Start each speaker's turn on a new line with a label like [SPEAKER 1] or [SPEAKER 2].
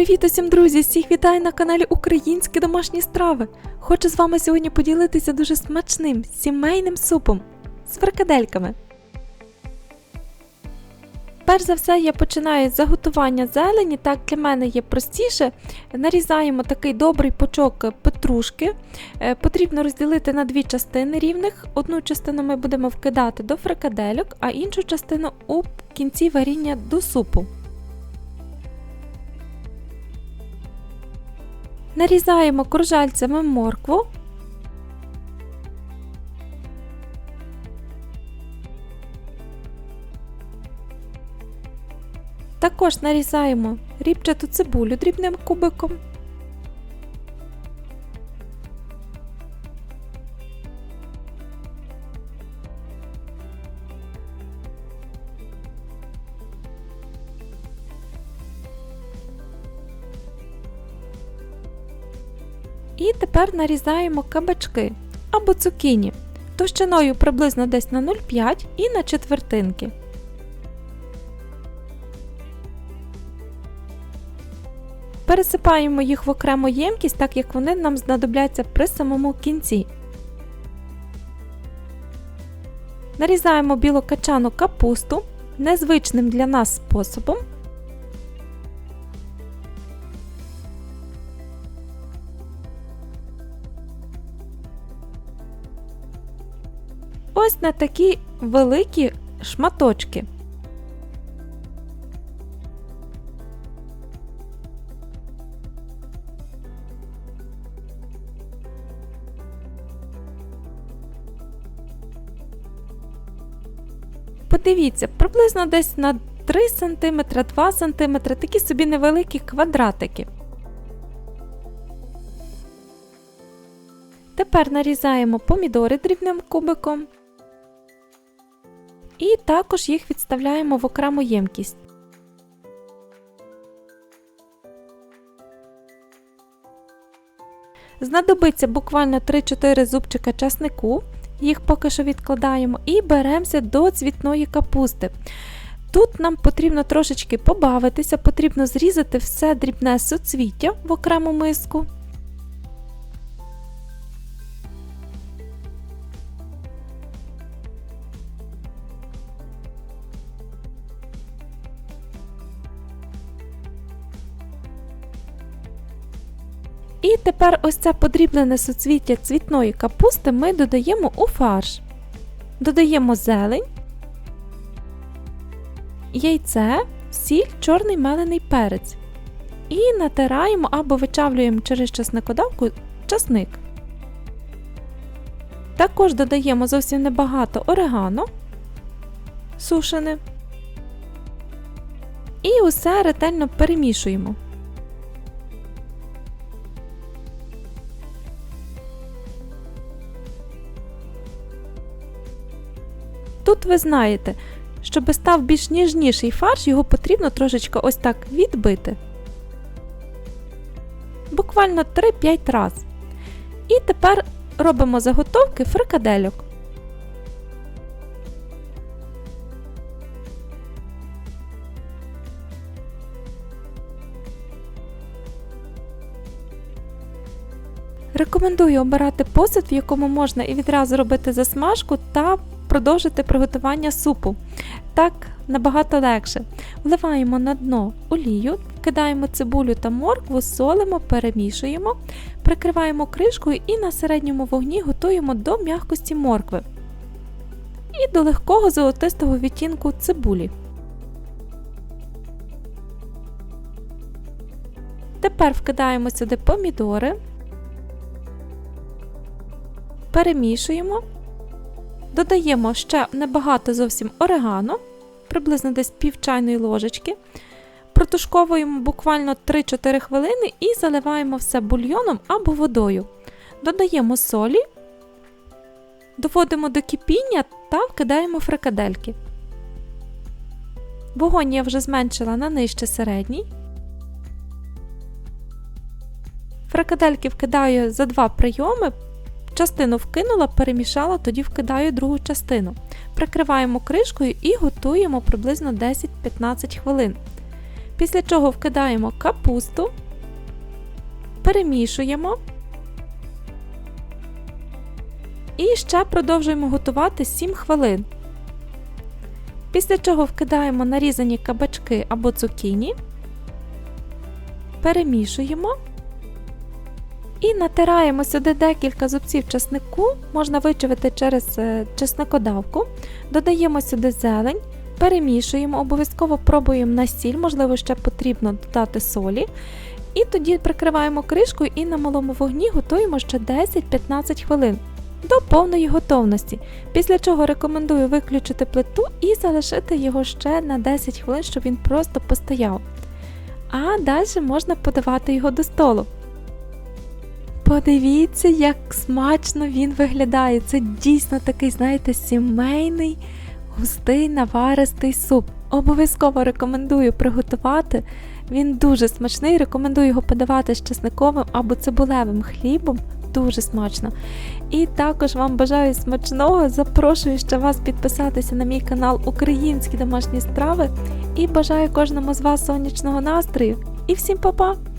[SPEAKER 1] Привіт усім, друзі! Всіх вітаю на каналі Українські домашні страви. Хочу з вами сьогодні поділитися дуже смачним сімейним супом з фрикадельками. Перш за все, я починаю з заготування зелені, так для мене є простіше. Нарізаємо такий добрий пучок петрушки. Е, Потрібно розділити на дві частини рівних. Одну частину ми будемо вкидати до фрикадельок, а іншу частину у кінці варіння до супу. Нарізаємо кружальцями моркву. Також нарізаємо рібчату цибулю дрібним кубиком. І тепер нарізаємо кабачки або цукіні товщиною приблизно десь на 0,5 і на четвертинки. Пересипаємо їх в окрему ємкість, так як вони нам знадобляться при самому кінці. Нарізаємо білокачану капусту незвичним для нас способом. Ось на такі великі шматочки. Подивіться, приблизно десь на 3 см, 2 см, такі собі невеликі квадратики. Тепер нарізаємо помідори дрібним кубиком. І також їх відставляємо в окрему ємкість. Знадобиться буквально 3-4 зубчика часнику, їх поки що відкладаємо, і беремося до цвітної капусти. Тут нам потрібно трошечки побавитися, потрібно зрізати все дрібне суцвіття в окрему миску. І тепер ось це подрібнене суцвіття цвітної капусти ми додаємо у фарш. Додаємо зелень, яйце, сіль, чорний мелений перець. І натираємо або вичавлюємо через часникодавку часник. Також додаємо зовсім небагато орегано сушене. І усе ретельно перемішуємо. Тут ви знаєте, щоб став більш ніжніший фарш, його потрібно трошечки ось так відбити. Буквально 3-5 раз. І тепер робимо заготовки фрикадельок. Рекомендую обирати посуд, в якому можна і відразу робити засмажку та продовжити приготування супу. Так набагато легше. Вливаємо на дно олію, кидаємо цибулю та моркву, солимо, перемішуємо, прикриваємо кришкою і на середньому вогні готуємо до м'якості моркви і до легкого золотистого відтінку цибулі. Тепер вкидаємо сюди помідори, перемішуємо. Додаємо ще небагато зовсім орегано, приблизно десь пів чайної ложечки. Протушковуємо буквально 3-4 хвилини і заливаємо все бульйоном або водою. Додаємо солі, доводимо до кипіння та вкидаємо фрикадельки. Вогонь я вже зменшила на нижче середній. Фрикадельки вкидаю за два прийоми. Частину вкинула, перемішала, тоді вкидаю другу частину. Прикриваємо кришкою і готуємо приблизно 10-15 хвилин. Після чого вкидаємо капусту, перемішуємо. І ще продовжуємо готувати 7 хвилин. Після чого вкидаємо нарізані кабачки або цукіні, перемішуємо і натираємо сюди декілька зубців чеснику, можна вичавити через е, чесникодавку, додаємо сюди зелень, перемішуємо, обов'язково пробуємо на сіль, можливо, ще потрібно додати солі. І тоді прикриваємо кришкою і на малому вогні готуємо ще 10-15 хвилин до повної готовності. Після чого рекомендую виключити плиту і залишити його ще на 10 хвилин, щоб він просто постояв. А далі можна подавати його до столу. Подивіться, як смачно він виглядає. Це дійсно такий, знаєте, сімейний, густий наваристий суп. Обов'язково рекомендую приготувати. Він дуже смачний, рекомендую його подавати з чесниковим або цибулевим хлібом. Дуже смачно. І також вам бажаю смачного. Запрошую ще вас підписатися на мій канал Українські домашні страви і бажаю кожному з вас сонячного настрою. І всім па-па!